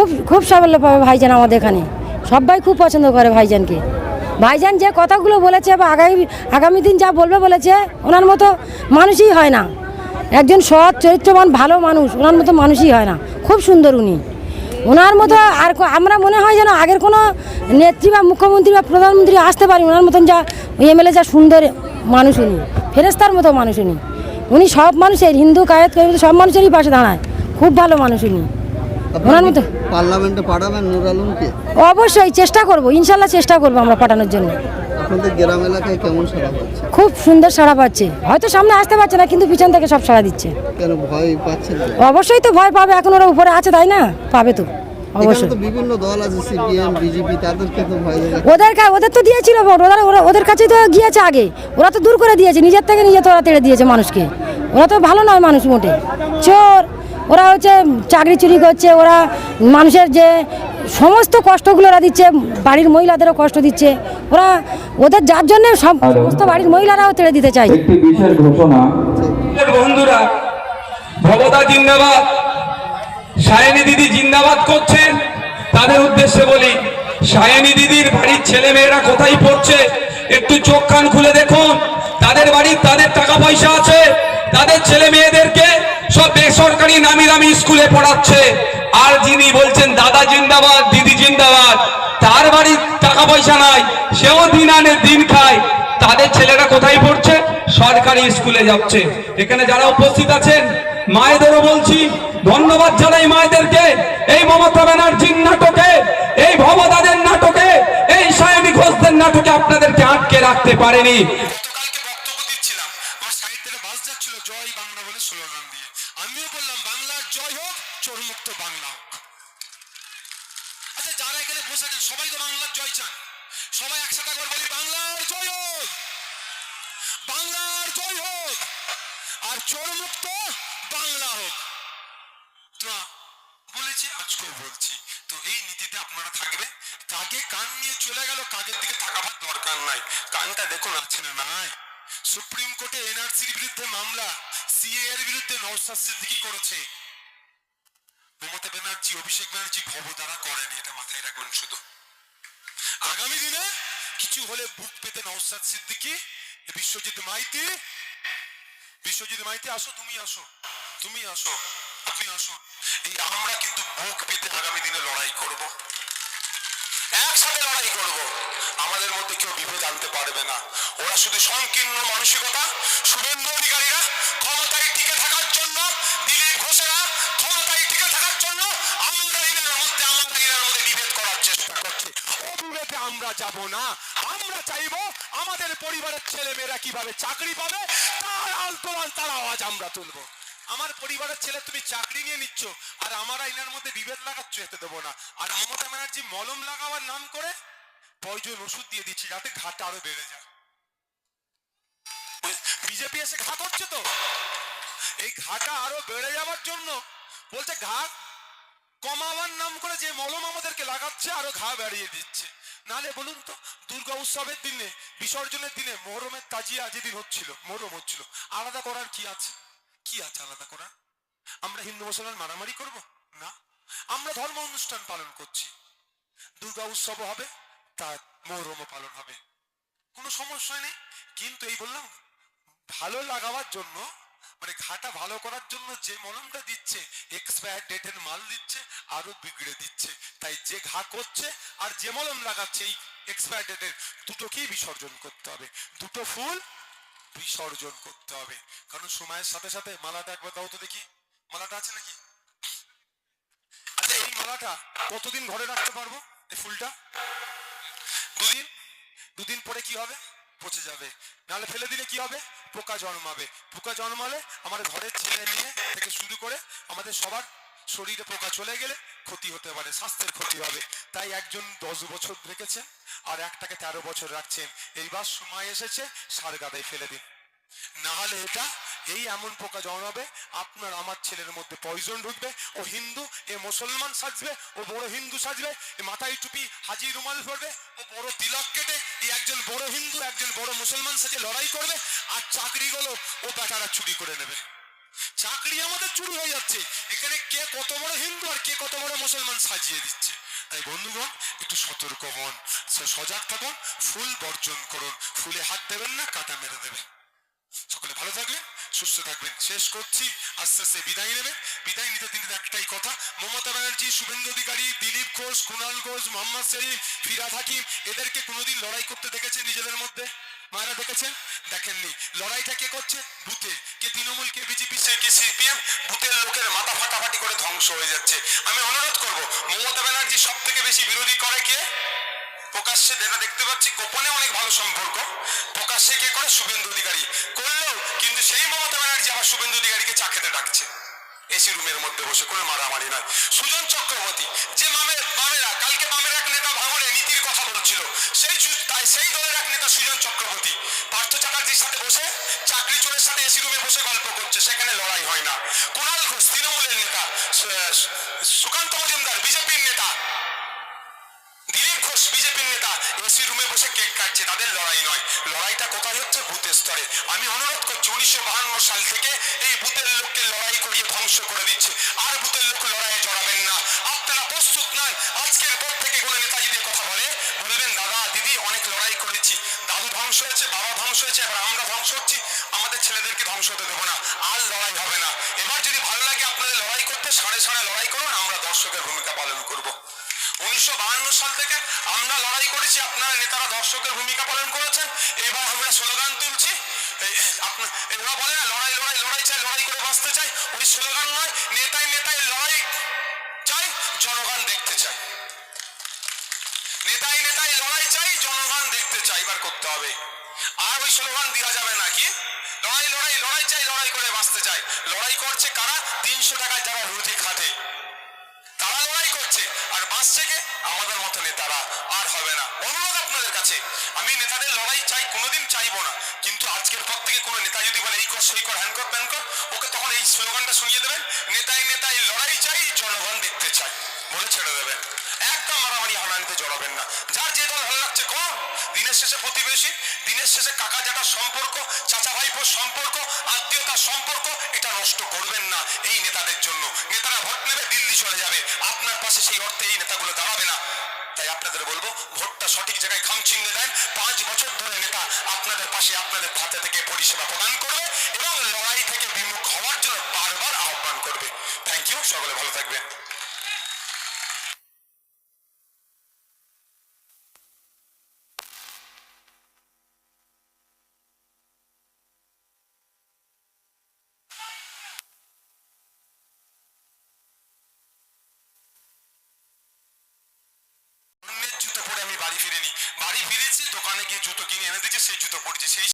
খুব খুব সাফল্য পাবে ভাইজান আমাদের এখানে। সবাই খুব পছন্দ করে ভাইজানকে। ভাইজান যে কথাগুলো বলেছে বা আগামী আগামী দিন যা বলবে বলেছে, ওনার মতো মানুষই হয় না। একজন সৎ, চরিত্রবান, ভালো মানুষ, ওনার মতো মানুষই হয় না। খুব সুন্দর উনি। ওনার মতো আর আমরা মনে হয় যেন আগের কোনো নেত্রী বা মুখ্যমন্ত্রী বা প্রধানমন্ত্রী আসতে পারি ওনার মতন যা এমএলএ যা সুন্দর মানুষ উনি ফেরেস্তার মতো মানুষ উনি। উনি সব মানুষের, হিন্দু, কায়েত সব মানুষেরই পাশে দাঁড়ায়। খুব ভালো মানুষ উনি। ওনার মতো? পার্লামেন্টে পাঠাবেন নুর আলমকে? অবশ্যই চেষ্টা করব ইনশাল্লাহ চেষ্টা করব আমরা পাঠানোর জন্য। আপনাদের গ্রাম এলাকায় কেমন সারা পাচ্ছে? খুব সুন্দর সাড়া পাচ্ছে। হয়তো সামনে আসতে পারছে না কিন্তু পিছন থেকে সব সাড়া দিচ্ছে। কেন ভয় পাচ্ছেন তো? অবশ্যই তো ভয় পাবে এখন ওরা উপরে আছে তাই না? পাবে তো অবশ্যই তো বিভিন্ন দল আছে সিপিএম বিজেপি তাদেরকে তো ভয় ওদের ওদের তো দিয়েছিল ভোট ওরা- ওদের কাছেই তো গিয়েছে আগে। ওরা তো দূর করে দিয়েছে নিজের থেকে নিজে তো ওরা তেড়ে দিয়েছে মানুষকে। ওরা তো ভালো নয় মানুষ মোটে। চোর ওরা হচ্ছে চাকরি চুরি করছে ওরা মানুষের যে সমস্ত কষ্টগুলো ওরা দিচ্ছে বাড়ির মহিলাদেরও কষ্ট দিচ্ছে। ওরা ওদের যার জন্য সব সমস্ত বাড়ির মহিলারাও তেড়ে দিতে চাই একটি বিশেষ ঘোষণা। বন্ধুরা ভবতা জিন্দাবাদ সায়নী দিদি জিন্দাবাদ করছেন তাদের উদ্দেশ্যে বলি সায়নী দিদির বাড়ির ছেলে মেয়েরা কোথায় পড়ছে? একটু চোখ কান খুলে দেখুন। তাদের বাড়ির তাদের টাকা পয়সা আছে। তাদের ছেলে মেয়েদেরকে সব বেসরকারি নামি দামি স্কুলে পড়াচ্ছে। আর যিনি বলছেন, দাদা জিন্দাবাদ, দিদি জিন্দাবাদ, তার বাড়ির টাকা পয়সা নাই, সেও দিন আনে, দিন খায়। তাদের ছেলেরা কোথায় পড়ছে? সরকারি স্কুলে যাচ্ছে। এখানে যারা উপস্থিত আছেন, মায়েদেরও বলছি, ধন্যবাদ জানাই মায়েদেরকে। এই মমতা ব্যানার্জির নাটকে, এই ভবদাদের নাটকে, এই সায়নী ঘোষদের নাটকে আপনাদেরকে আটকে রাখতে পারেনি। জয় বাংলা বলে স্লোগান দিয়ে। আমিও বললাম, বাংলার জয় হোক, চোরমুক্ত বাংলা হোক। আচ্ছা যারা এখানে বসে আছেন, সবাই তো বাংলার জয় চান। সবাই একসাথে করে বলি, বাংলার জয় হোক, বাংলার জয় হোক, আর চোরমুক্ত বাংলা হোক। তো বলেছি আজকেও বলছি। তো এই নীতিতে আপনারা থাকবে। কাকে কান নিয়ে চলে গেল, কাকের দিকে তাকাবার দরকার নাই। কানটা দেখুন, আছে না নাই? সুপ্রিম কোর্টে এনআরসির বিরুদ্ধে মামলা। সিএ বিরুদ্ধে নওশাদ সিদ্দিকি করেছে। মমতা ব্যানার্জি, অভিষেক ব্যানার্জি ভবদারা করেনি, এটা মাথায় রাখবেন শুধু। আগামী দিনে কিছু হলে বুক পেতে নওশাদ সিদ্দিকি বিশ্বজিৎ মাইতি বিশ্বজিৎ মাইতি, আসো, তুমি আসো তুমি আসো, আপনি আসুন। এই আমরা কিন্তু বুক পেতে আগামী দিনে লড়াই করব। একসাথে লড়াই করব। আমাদের মধ্যে কেউ বিভেদ আনতে পারবে না। ওরা শুধু সংকীর্ণ মানসিকতা, শুভেন্দু অধিকারীরা ক্ষমতায় টিকে থাকার জন্য, দিলীপ ঘোষেরা ক্ষমতায় টিকে থাকার জন্য আমদানিদের মধ্যে আমদানিদের মধ্যে বিভেদ করার চেষ্টা করছে। অবিভেদে আমরা যাব না। আমরা চাইব আমাদের পরিবারের ছেলে মেয়েরা কীভাবে চাকরি পাবে, তার আলতোলান তার আওয়াজ আমরা তুলবো। আমার পরিবারের ছেলে তুমি চাকরি নিয়ে নিচ্ছ, আর আমার আইনের মধ্যে বিভেদ লাগাচ্ছ, এতে দেবো না। আর মমতা ব্যানার্জি মলম লাগাবার নাম করে পয়জন ওষুধ দিয়ে দিচ্ছি, যাতে ঘাটা আরও বেড়ে যায়। বিজেপি এসে ঘা করছে তো? এই ঘাটা আরও বেড়ে যাওয়ার জন্য বলছে ঘা কমাবার নাম করে যে মলম আমাদেরকে লাগাচ্ছে, আরও ঘা বাড়িয়ে দিচ্ছে। নালে বলুন তো, দুর্গা উৎসবের দিনে, বিসর্জনের দিনে মহরমের তাজিয়া যেদিন হচ্ছিল, মহরম হচ্ছিল, আলাদা করার কি আছে? কি আছে আলাদা করার আমরা হিন্দু মুসলমান মারামারি করব? না। আমরা ধর্ম অনুষ্ঠান পালন করছি। দুর্গা উৎসবও হবে, তার মহরমও পালন হবে। কোনো সমস্যা নেই। কিন্তু এই বললাম, ভালো লাগাবার জন্য মানে ঘাটা ভালো করার জন্য যে মলমটা দিচ্ছে এক্সপায়ার ডেটের মাল দিচ্ছে আরও বিগড়ে দিচ্ছে। তাই যে ঘা করছে আর যে মলম লাগাচ্ছে, এই এক্সপায়ার ডেটের দুটোকেই বিসর্জন করতে হবে। দুটো ফুল বিসর্জন করতে হবে। কারণ সময়ের সাথে সাথে মালাটা একবার দাও তো দেখি। মালাটা আছে নাকি? আচ্ছা এই মালাটা কতদিন ঘরে রাখতে পারব? এই ফুলটা? দুদিন? দুদিন পরে কি হবে? পচে যাবে। নাহলে ফেলে দিলে কি হবে? পোকা জন্মাবে। পোকা জন্মালে আমার ঘরের ছেলে নিয়ে থেকে শুরু করে আমাদের সবার শরীরে পোকা চলে গেলে ক্ষতি হতে পারে, স্বাস্থ্যের ক্ষতি হবে। তাই একজন দশ বছর রেখেছেন আর একটাকে তেরো বছর রাখছেন। এইবার সময় এসেছে, সার গাদায় ফেলে দিন। না হলে এটা, এই এমন পোকা জন্মাবে, আপনার আমার ছেলের মধ্যে পয়জন ঢুকবে, ও হিন্দু, এ মুসলমান সাজবে, ও বড় হিন্দু সাজবে, এ মাথায় টুপি হাজি রুমাল পরবে, ও বড় তিলক কেটে এই একজন বড় হিন্দু, একজন বড় মুসলমান সাজে লড়াই করবে, আর চাকরিগুলো ও বেটারা চুরি করে নেবে। চাকরি আমাদের চুরি হয়ে যাচ্ছে। এখানে কে কত বড় হিন্দু আর কে কত বড় মুসলমান সাজিয়ে দিচ্ছে। তাই বন্ধুগণ, একটু সতর্ক হন, সজাগ থাকুন, ফুল বর্জন করুন। ফুলে হাত দেবেন না, কাটা মেরে দেবেন। সকলে ভালো থাকবেন সুস্থ থাকবেন। শেষ করছি, আস্তে আস্তে বিদায় নেবে। বিদায় নিতে দিতে একটাই কথা, মমতা ব্যানার্জি, শুভেন্দু অধিকারী, দিলীপ ঘোষ, কুণাল ঘোষ, মোহাম্মদ শরীফ ফিরাদ হাকিম, এদেরকে কোনোদিন লড়াই করতে দেখেছেন নিজেদের মধ্যে? মায়েরা দেখেছেন? দেখেননি। লড়াইটা কে করছে? বুথে কে তৃণমূল, কে বিজেপি, সে কে সিপিএম? বুথের লোকের মাথা ফাটাফাটি করে ধ্বংস হয়ে যাচ্ছে। আমি অনুরোধ করব, মমতা ব্যানার্জি সব থেকে বেশি বিরোধী করে কে? প্রকাশ্যে দেখা দেখতে পাচ্ছি, গোপনে অনেক ভালো সম্পর্ক। প্রকাশ্যে কে করে? শুভেন্দু অধিকারী। করলেও কিন্তু সেই মমতা ব্যানার্জি আবার শুভেন্দু অধিকারীকে চা খেতে ডাকছে। এসি রুমের মধ্যে বসে কোনো মারামারি নয়। সুজন চক্রবর্তী, যে মামের বামেরা কালকে বামের এক নেতা ভাঙনে নীতির কথা বলছিল, সেই তাই সেই দলের এক নেতা সুজন চক্রবর্তী। পার্থ চ্যাটার্জির সাথে বসে চাকরি চোরের সাথে এসি রুমে বসে গল্প করছে, সেখানে লড়াই হয় না। কুণাল ঘোষ, তৃণমূলের নেতা সুকান্ত মজুমদার, বিজেপির নেতা দিলীপ ঘোষ বিজেপির নেতা এসি রুমে কাটছে, তাদের লড়াই নয়। লড়াইটা কোথায় হচ্ছে? বুথের স্তরে। আমি অনুরোধ করছি, উনিশশো বাহান্ন সাল থেকে এই বুথের লোককে লড়াই করিয়ে ধ্বংস করে দিচ্ছে। আর বুথের লোক লড়াইয়ে জড়াবেন না। আপনারা প্রস্তুত নন। আজকের পর থেকে কোনো নেতা যদি কথা বলে, বলবেন, দাদা, দিদি, অনেক লড়াই করেছি। দাদু ধ্বংস হয়েছে, বাবা ধ্বংস হয়েছে, এবার আমরা ধ্বংস হচ্ছি। আমাদের ছেলেদেরকে ধ্বংস হতে দেবো না। আর লড়াই হবে না। এবার যদি ভালো লাগে আপনাদের লড়াই করতে, সাড়ে সাড়ে লড়াই করুন, আমরা দর্শকের ভূমিকা পালন করব। উনিশশো সাল থেকে আমরা লড়াই করেছি, আপনারা নেতারা দর্শকের ভূমিকা পালন করেছেন। এবার আমরা স্লোগান তুলছি। ওরা বলে না, লড়াই লড়াই লড়াই চাই, লড়াই করে বাঁচতে চাই। ওই স্লোগান নয় নেতাই নেতাই লড়াই চাই, জনগণ দেখতে চাই নেতাই নেতাই লড়াই চাই, জনগণ দেখতে চাই এবার করতে হবে। আর ওই স্লোগান দেওয়া যাবে না কি? লড়াই লড়াই লড়াই চাই, লড়াই করে বাঁচতে চাই। লড়াই করছে কারা? তিনশো টাকায় যারা রুজি খাটে। লড়াই করছে। আর বাঁচছে কে আমাদের মতো নেতারা আর হবে না। অনুরোধ আপনাদের কাছে, আমি নেতাদের লড়াই চাই, কোনোদিন চাইব না। কিন্তু আজকের পর থেকে কোনো নেতা যদি বলে, এই কর, সই কর, হ্যান কর প্যান কর, ওকে তখন এই স্লোগানটা শুনিয়ে দেবেন নেতাই নেতাই লড়াই চাই, জনগণ দেখতে চাই। বলে ছেড়ে দেবেন। একদম মারামারি হানানিতে জড়াবেন না। যার যে দল ভালো লাগছে কোন দিনের শেষে প্রতিবেশী, দিনের শেষে কাকা জাটার সম্পর্ক চাচা ভাইপোর সম্পর্ক আত্মীয়তার সম্পর্ক, এটা নষ্ট করবেন না এই নেতাদের জন্য। নেতারা ভোট নেবে, দিল্লি চলে যাবে। আপনার পাশে সেই অর্থে এই নেতাগুলো দাঁড়াবে না। তাই আপনাদের বলব, ভোটটা সঠিক জায়গায় খামচিংড়ে দেন। পাঁচ বছর ধরে নেতা আপনাদের পাশে, আপনাদের হাতে থেকে পরিষেবা প্রদান করবে এবং লড়াই থেকে বিমুখ হওয়ার জন্য বারবার আহ্বান করবে। থ্যাংক ইউ সকলে ভালো থাকবেন অন্যের জুতো পরে আমি বাড়ি ফিরিনি বাড়ি ফিরেছি দোকানে গিয়ে জুতো কিনে এনে দিয়েছে সেই জুতো পড়ছে সেই